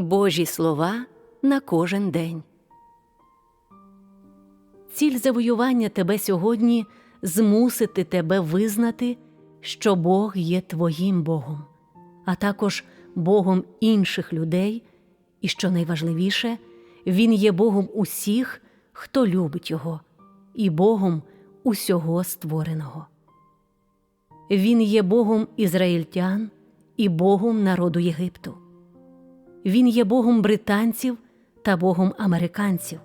Божі слова на кожен день. Ціль завоювання тебе сьогодні змусити тебе визнати, що Бог є твоїм Богом, а також Богом інших людей, і що найважливіше, Він є Богом усіх, хто любить Його, і Богом усього створеного. Він є Богом ізраїльтян і Богом народу Єгипту. Він є Богом британців та Богом американців.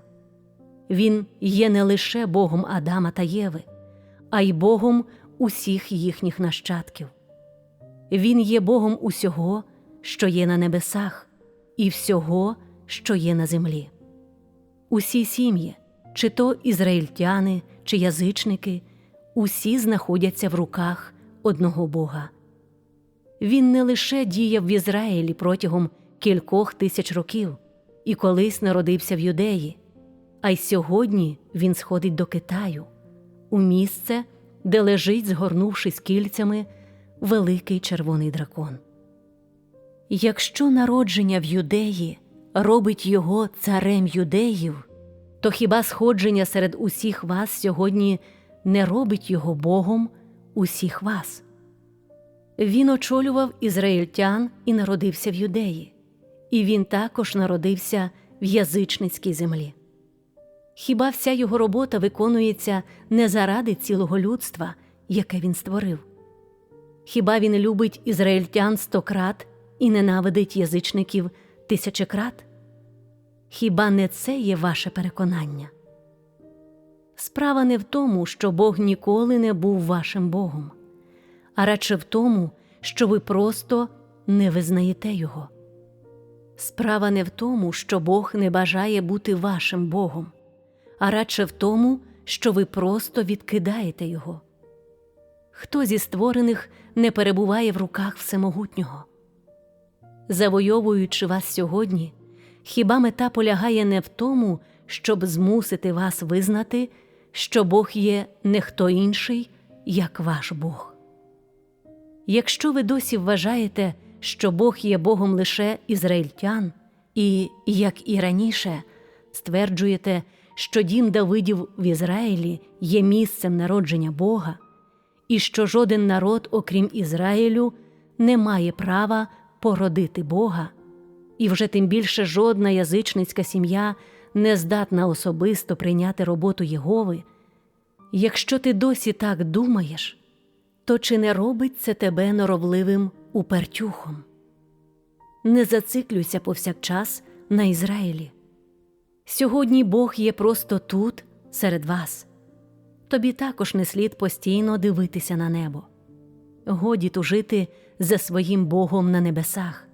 Він є не лише Богом Адама та Єви, а й Богом усіх їхніх нащадків. Він є Богом усього, що є на небесах, і всього, що є на землі. Усі сім'ї, чи то ізраїльтяни, чи язичники, усі знаходяться в руках одного Бога. Він не лише діяв в Ізраїлі протягом кількох тисяч років і колись народився в юдеї, а й сьогодні він сходить до Китаю, у місце, де лежить, згорнувшись кільцями, великий червоний дракон. Якщо народження в юдеї робить його царем юдеїв, то хіба сходження серед усіх вас сьогодні не робить його Богом усіх вас? Він очолював ізраїльтян і народився в юдеї, і він також народився в язичницькій землі. Хіба вся його робота виконується не заради цілого людства, яке він створив? Хіба він любить ізраїльтян стократ і ненавидить язичників тисячекрат? Хіба не це є ваше переконання? Справа не в тому, що Бог ніколи не був вашим Богом, а радше в тому, що ви просто не визнаєте Його. Справа не в тому, що Бог не бажає бути вашим Богом, а радше в тому, що ви просто відкидаєте Його. Хто зі створених не перебуває в руках Всемогутнього? Завойовуючи вас сьогодні, хіба мета полягає не в тому, щоб змусити вас визнати, що Бог є не хто інший, як ваш Бог? Якщо ви досі вважаєте, що Бог є Богом лише ізраїльтян, і, як і раніше, стверджуєте, що дім Давидів в Ізраїлі є місцем народження Бога, і що жоден народ, окрім Ізраїлю, не має права породити Бога, і вже тим більше жодна язичницька сім'я не здатна особисто прийняти роботу Єгови, якщо ти досі так думаєш, то чи не робить це тебе норовливим упертюхом? Не зациклюйся повсякчас на Ізраїлі. Сьогодні Бог є просто тут, серед вас. Тобі також не слід постійно дивитися на небо. Годі тужити за своїм Богом на небесах.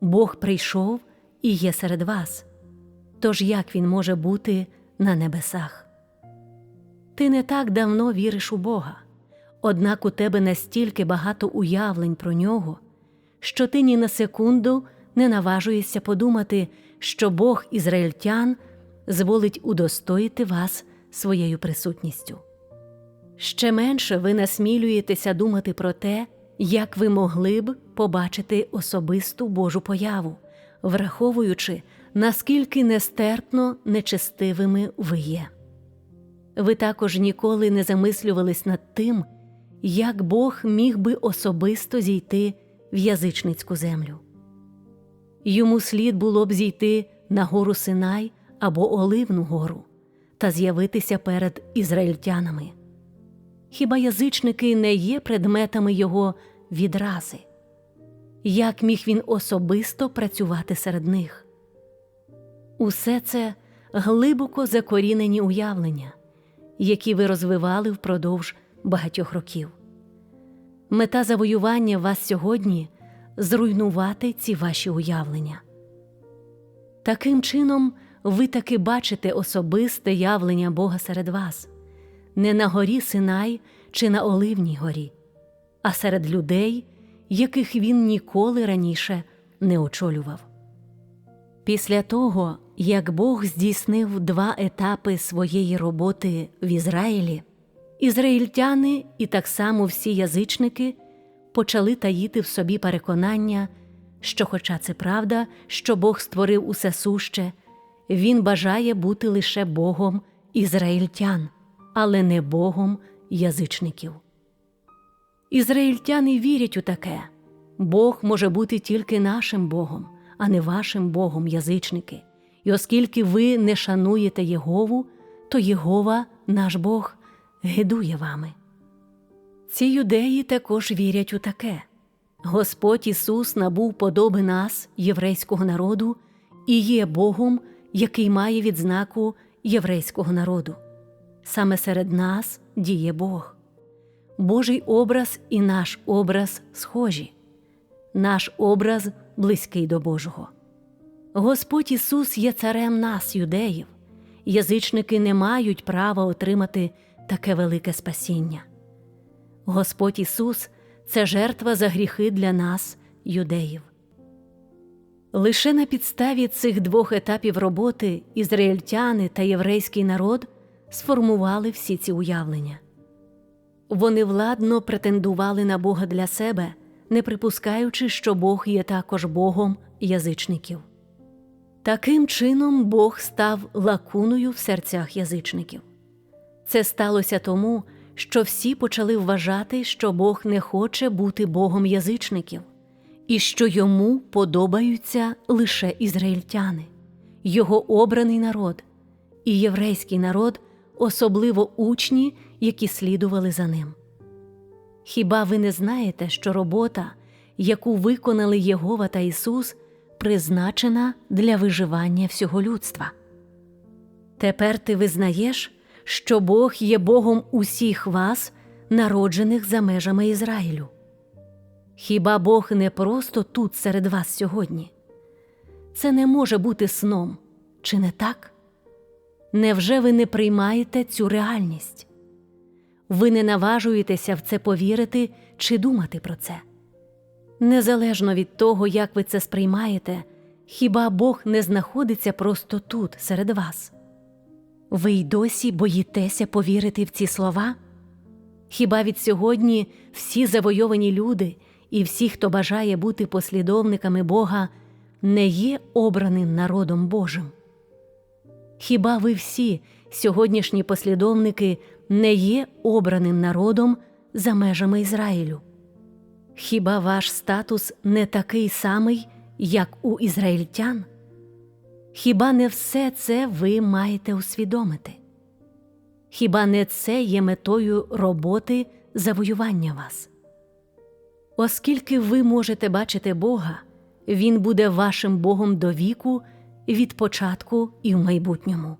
Бог прийшов і є серед вас. Тож як він може бути на небесах? Ти не так давно віриш у Бога, однак у тебе настільки багато уявлень про нього, що ти ні на секунду не наважуєшся подумати, що Бог ізраїльтян зволить удостоїти вас своєю присутністю. Ще менше ви насмілюєтеся думати про те, як ви могли б побачити особисту Божу появу, враховуючи, наскільки нестерпно нечестивими ви є. Ви також ніколи не замислювались над тим, як Бог міг би особисто зійти в язичницьку землю. Йому слід було б зійти на гору Синай або Оливну гору та з'явитися перед ізраїльтянами. Хіба язичники не є предметами його відрази? Як міг він особисто працювати серед них? Усе це глибоко закорінені уявлення, які ви розвивали впродовж багатьох років. Мета завоювання вас сьогодні зруйнувати ці ваші уявлення. Таким чином, ви таки бачите особисте явлення Бога серед вас, не на горі Синай чи на Оливній горі, а серед людей, яких він ніколи раніше не очолював. Після того, як Бог здійснив два етапи своєї роботи в Ізраїлі, ізраїльтяни і так само всі язичники почали таїти в собі переконання, що, хоча це правда, що Бог створив усе суще, Він бажає бути лише Богом ізраїльтян, але не Богом язичників. Ізраїльтяни вірять у таке Бог може бути тільки нашим Богом, а не вашим Богом, язичники. І оскільки ви не шануєте Єгову, то Єгова, наш Бог, гидує вами. Ці юдеї також вірять у таке Господь Ісус набув подоби нас, єврейського народу, і є Богом, який має відзнаку єврейського народу. Саме серед нас діє Бог. Божий образ і наш образ схожі, наш образ близький до Божого. Господь Ісус є царем нас, юдеїв, язичники не мають права отримати таке велике спасіння. Господь Ісус це жертва за гріхи для нас, юдеїв. Лише на підставі цих двох етапів роботи ізраїльтяни та єврейський народ сформували всі ці уявлення. Вони владно претендували на Бога для себе, не припускаючи, що Бог є також Богом язичників. Таким чином Бог став лакуною в серцях язичників. Це сталося тому, що всі почали вважати, що Бог не хоче бути Богом язичників, і що йому подобаються лише ізраїльтяни, його обраний народ, і єврейський народ, особливо учні, які слідували за ним. Хіба ви не знаєте, що робота, яку виконали Єгова та Ісус, призначена для виживання всього людства? Тепер ти визнаєш, що Бог є Богом усіх вас, народжених за межами Ізраїлю. Хіба Бог не просто тут серед вас сьогодні? Це не може бути сном, чи не так? Невже ви не приймаєте цю реальність? Ви не наважуєтеся в це повірити чи думати про це? Незалежно від того, як ви це сприймаєте, хіба Бог не знаходиться просто тут, серед вас? Ви й досі боїтеся повірити в ці слова? Хіба від сьогодні всі завойовані люди і всі, хто бажає бути послідовниками Бога, не є обраним народом Божим? Хіба ви всі, сьогоднішні послідовники, не є обраним народом за межами Ізраїлю? Хіба ваш статус не такий самий, як у ізраїльтян? Хіба не все це ви маєте усвідомити? Хіба не це є метою роботи завоювання вас? Оскільки ви можете бачити Бога, Він буде вашим Богом до віку, від початку і в майбутньому.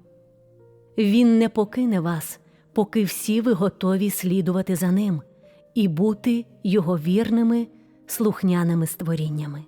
Він не покине вас, поки всі ви готові слідувати за ним і бути його вірними, слухняними створіннями.